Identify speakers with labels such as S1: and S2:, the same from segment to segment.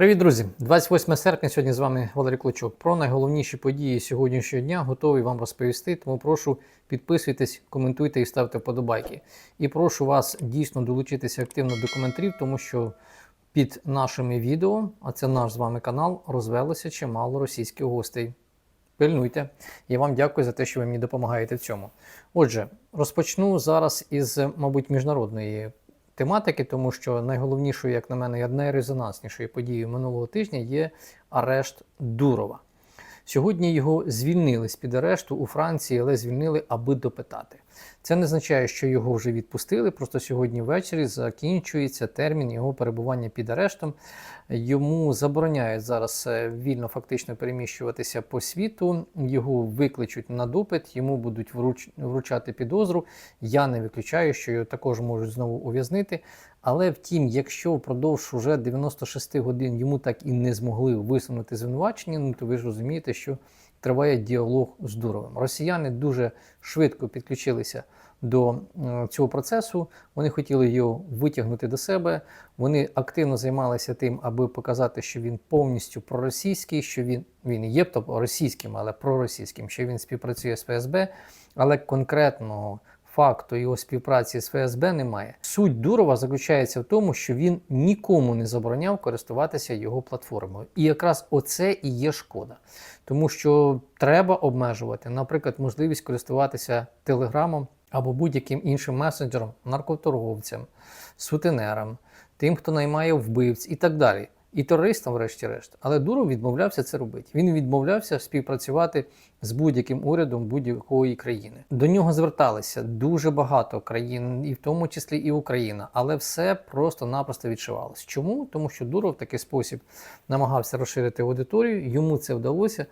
S1: Привіт, друзі! 28 серпня. Сьогодні з вами Валерій Клочок. Про найголовніші події сьогоднішнього дня готовий вам розповісти. Тому прошу підписуйтесь, коментуйте і ставте вподобайки. І прошу вас дійсно долучитися активно до коментарів, тому що під нашими відео, а це наш з вами канал, розвелося чимало російських гостей. Пильнуйте. Я вам дякую за те, що ви мені допомагаєте в цьому. Отже, розпочну зараз із, мабуть, міжнародної тематики, тому що найголовнішою, як на мене, і найрезонанснішою подією минулого тижня є арешт Дурова. Сьогодні його звільнили з під арешту у Франції, але звільнили, аби допитати. Це не означає, що його вже відпустили. Просто сьогодні ввечері закінчується термін його перебування під арештом. Йому забороняють зараз е, вільно фактично переміщуватися по світу. Його викличуть на допит, йому будуть вруч... вручати підозру. Я не виключаю, що його також можуть знову ув'язнити. Але втім, якщо впродовж уже 96 годин йому так і не змогли висунути звинувачення, ну то ви ж розумієте, що триває діалог з Дуровим. Росіяни дуже швидко підключилися до цього процесу. Вони хотіли його витягнути до себе. Вони активно займалися тим, аби показати, що він повністю проросійський, що він він є тобто російським, але проросійським, що він співпрацює з ФСБ, але конкретного. Факту його співпраці з ФСБ немає. Суть Дурова заключається в тому, що він нікому не забороняв користуватися його платформою. І якраз оце і є шкода. Тому що треба обмежувати, наприклад, можливість користуватися телеграмом або будь-яким іншим месенджером, наркоторговцям, сутенерам, тим, хто наймає вбивць і так далі. І терористам, врешті-решт. Але Дуров відмовлявся це робити. Він відмовлявся співпрацювати з будь-яким урядом будь-якої країни. До нього зверталися дуже багато країн, і в тому числі і Україна, але все просто-напросто відшивалось. Чому? Тому що Дуров в такий спосіб намагався розширити аудиторію, йому це вдалося.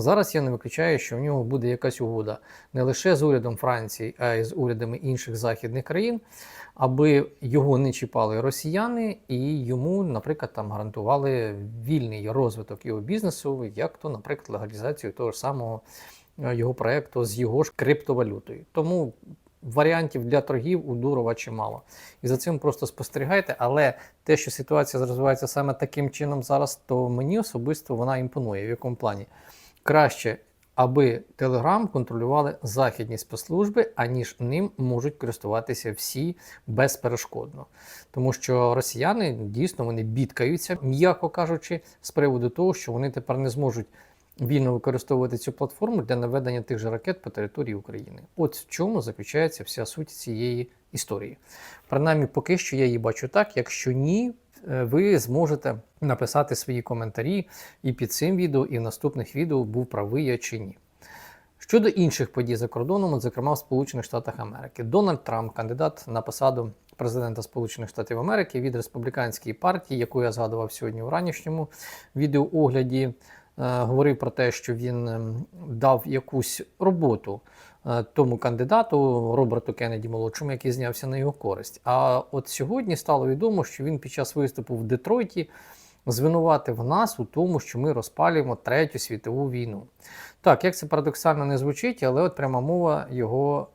S1: Зараз я не виключаю, що в нього буде якась угода не лише з урядом Франції, а й з урядами інших західних країн, аби його не чіпали росіяни і йому, наприклад, там гарантували вільний розвиток його бізнесу, як то, наприклад, легалізацію того ж самого е, його проекту з його ж криптовалютою. Тому варіантів для торгів у Дурова чимало. І за цим просто спостерігайте. Але те, що ситуація розвивається саме таким чином зараз, то мені особисто вона імпонує. В якому плані? Краще, аби Telegram контролювали західні спецслужби, аніж ним можуть користуватися всі безперешкодно. Тому що росіяни дійсно вони бідкаються, м'яко кажучи, з приводу того, що вони тепер не зможуть. Вільно використовувати цю платформу для наведення тих же ракет по території України. От в чому заключається вся суть цієї історії. Принаймні, поки що я її бачу так. Якщо ні, ви зможете написати свої коментарі і під цим відео, і в наступних відео був правий я чи ні. Щодо інших подій за кордоном, зокрема в Сполучених Штатах Америки, Дональд Трамп, кандидат на посаду президента Сполучених Штатів Америки від республіканської партії, яку я згадував сьогодні у ранішньому відеоогляді, е, говорив про те, що він ем, дав якусь роботу Е, тому кандидату Роберту Кеннеді молодшому, який знявся на його користь. А от сьогодні стало відомо, що він під час виступу в Детройті звинуватив нас у тому, що ми розпалюємо третю світову війну. Так, як це парадоксально не звучить, але от пряма мова його.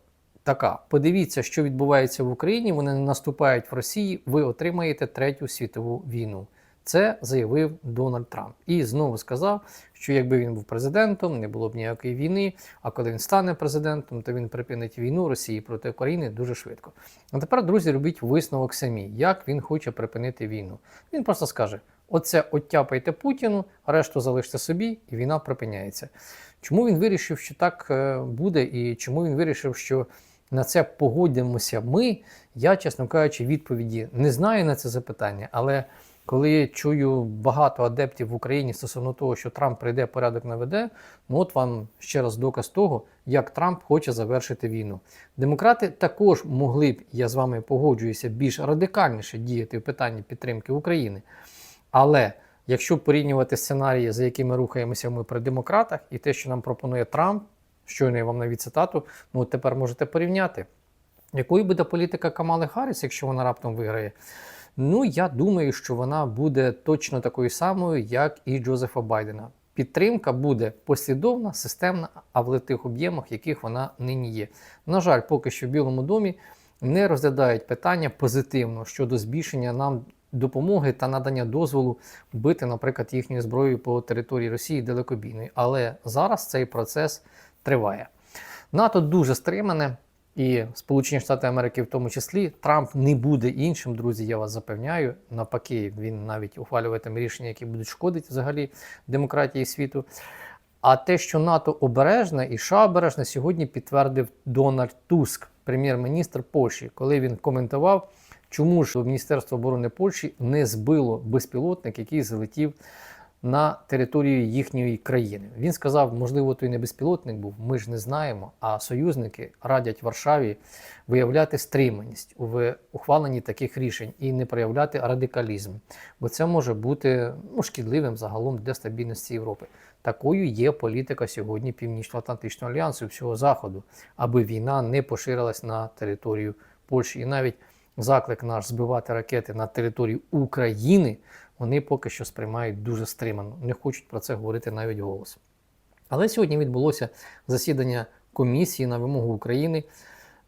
S1: Така, подивіться, що відбувається в Україні. Вони наступають в Росії. Ви отримаєте третю світову війну. Це заявив Дональд Трамп і знову сказав, що якби він був президентом, не було б ніякої війни. А коли він стане президентом, то він припинить війну Росії проти України дуже швидко. А тепер, друзі, робіть висновок самі, як він хоче припинити війну. Він просто скаже: оце оттяпайте Путіну, решту залиште собі, і війна припиняється. Чому він вирішив, що так е, буде, і чому він вирішив, що на це погодимося ми? Я, чесно кажучи, відповіді не знаю на це запитання, але. Коли чую багато адептів в Україні стосовно того, що Трамп прийде порядок наведе, ну от вам ще раз доказ того, як Трамп хоче завершити війну. Демократи також могли б, я з вами погоджуюся, більш радикальніше діяти в питанні підтримки України. Але якщо порівнювати сценарії, за якими рухаємося ми при демократах, і те, що нам пропонує Трамп, щойно я вам навіть цитату, ну от тепер можете порівняти, якою буде політика Камали Харріс, якщо вона раптом виграє. Ну, я думаю, що вона буде точно такою самою, як і Джозефа Байдена. Підтримка буде послідовна, системна, а в тих об'ємах, яких вона нині є. На жаль, поки що в Білому домі не розглядають питання позитивно щодо збільшення нам допомоги та надання дозволу бити, наприклад, їхньою зброєю по території Росії далекобійної. Але зараз цей процес триває. НАТО дуже стримане, і Сполучені Штати Америки в тому числі. Трамп не буде іншим, друзі. Я вас запевняю. Навпаки, він навіть ухвалюватиме рішення, які будуть шкодити взагалі демократії світу. А те, що НАТО обережне і США обережне, сьогодні підтвердив Дональд Туск, прем'єр-міністр Польщі, коли він коментував, чому ж Міністерство оборони Польщі не збило безпілотник, який залетів на територію їхньої країни. Він сказав, можливо, той не безпілотник був, ми ж не знаємо. А союзники радять Варшаві виявляти стриманість у ухваленні таких рішень і не проявляти радикалізм, бо це може бути ну, шкідливим загалом для стабільності Європи. Такою є політика сьогодні Північно-Атлантичного альянсу всього заходу, аби війна не поширилась на територію Польщі. І навіть заклик наш збивати ракети на територію України вони поки що сприймають дуже стримано, не хочуть про це говорити навіть голос. Але сьогодні відбулося засідання комісії на вимогу України.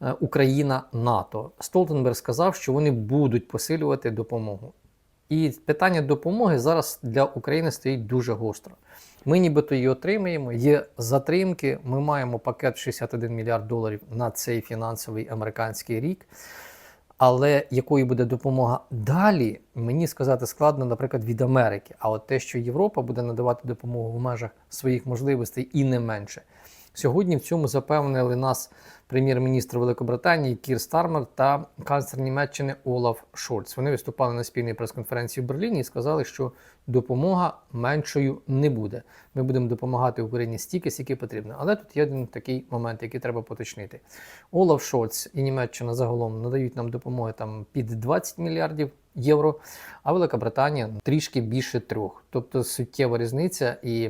S1: е, Україна НАТО. Столтенберг сказав, що вони будуть посилювати допомогу. І питання допомоги зараз для України стоїть дуже гостро. Ми нібито її отримаємо, є затримки. Ми маємо пакет 61 мільярд доларів на цей фінансовий американський рік. Але якою буде допомога далі, мені сказати складно, наприклад, від Америки. А от те, що Європа буде надавати допомогу в межах своїх можливостей і не менше. Сьогодні в цьому запевнили нас прем'єр-міністр Великобританії Кір Стармер та канцлер Німеччини Олаф Шольц. Вони виступали на спільній прес-конференції в Берліні і сказали, що допомога меншою не буде. Ми будемо допомагати Україні стільки, скільки потрібно. Але тут є один такий момент, який треба поточнити. Олаф Шольц і Німеччина загалом надають нам допомоги там під 20 мільярдів євро, а Велика Британія трішки більше трьох. Тобто суттєва різниця і.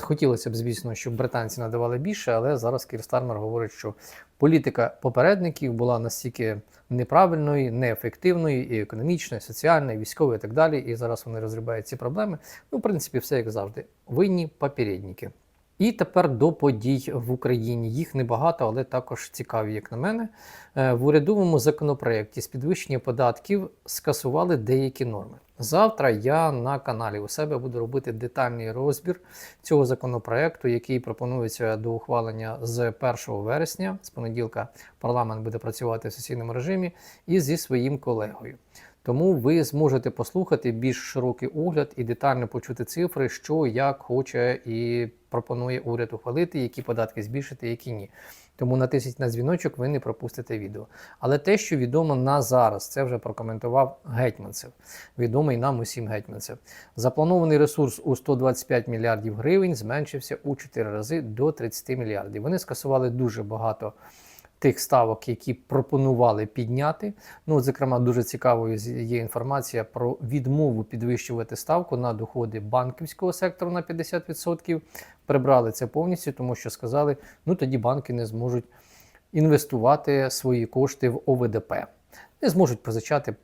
S1: Хотілося б, звісно, щоб британці надавали більше, але зараз Кір Стармер говорить, що політика попередників була настільки неправильною, неефективною, і економічною, і соціальною, і військовою і так далі. І зараз вони розгрібають ці проблеми. Ну, в принципі, все як завжди. Винні попередники. І тепер до подій в Україні. Їх небагато, але також цікаві, як на мене. Е, В урядовому законопроєкті з підвищення податків скасували деякі норми. Завтра я на каналі у себе буду робити детальний розбір цього законопроекту, який пропонується до ухвалення з 1 вересня. З понеділка парламент буде працювати в сесійному режимі і зі своїм колегою. Тому ви зможете послухати більш широкий огляд і детально почути цифри, що як хоче і пропонує уряд ухвалити, які податки збільшити, які ні. Тому натисніть на дзвіночок, ви не пропустите відео. Але те, що відомо на зараз, це вже прокоментував Гетьманцев, відомий нам усім Гетьманцев. Запланований ресурс у 125 мільярдів гривень зменшився у 4 рази до 30 мільярдів. Вони скасували дуже багато тих ставок, які пропонували підняти. Ну, зокрема, дуже цікавою є інформація про відмову підвищувати ставку на доходи банківського сектору на 50%. Прибрали це повністю, тому що сказали, ну тоді банки не зможуть інвестувати свої кошти в ОВДП. Не зможуть позичати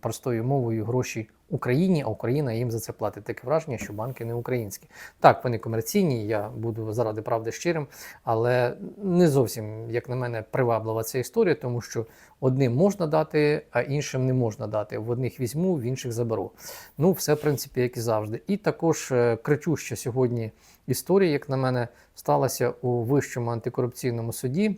S1: простою мовою гроші Україні, а Україна їм за це платить. Таке враження, що банки не українські. Так, вони комерційні, я буду заради правди щирим, але не зовсім, як на мене, приваблива ця історія, тому що одним можна дати, а іншим не можна дати. В одних візьму, в інших заберу. Ну, все, в принципі, як і завжди. І також е, кричуща сьогодні історія, як на мене, сталася у Вищому антикорупційному суді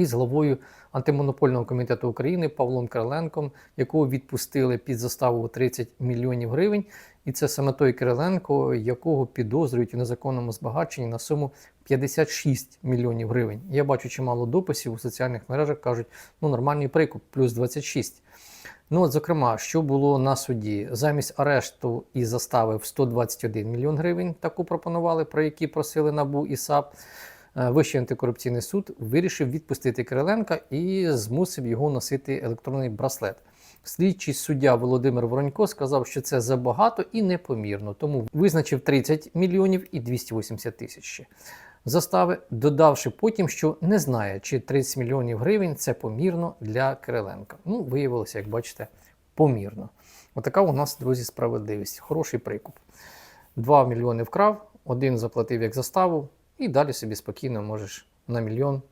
S1: із головою антимонопольного комітету України Павлом Кириленком, якого відпустили під заставу 30 мільйонів гривень. І це саме той Кириленко, якого підозрюють у незаконному збагаченні на суму 56 мільйонів гривень. Я бачу чимало дописів у соціальних мережах, кажуть, ну нормальний прикуп, плюс 26. Ну, от, зокрема, що було на суді? Замість арешту і застави в 121 мільйон гривень, таку пропонували, про які просили НАБУ і САП. Е, Вищий антикорупційний суд вирішив відпустити Кириленка і змусив його носити електронний браслет. Слідчий суддя Володимир Воронько сказав, що це забагато і непомірно, тому визначив 30 мільйонів і 280 тисяч. Застави, додавши потім, що не знає, чи 30 мільйонів гривень це помірно для Кириленка. Ну, виявилося, як бачите, помірно. Отака у нас, друзі, справедливість. Хороший прикуп. 2 мільйони вкрав, один заплатив як заставу, і далі собі спокійно можеш на мільйон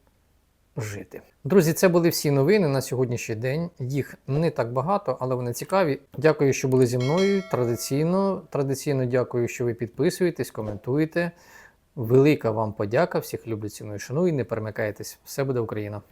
S1: жити. Друзі, це були всі новини на сьогоднішній день. Їх не так багато, але вони цікаві. Дякую, що були зі мною. Традиційно, традиційно дякую, що ви підписуєтесь, коментуєте. Велика вам подяка. Всіх люблю, ціную, шаную. Не перемикайтесь. Все буде Україна!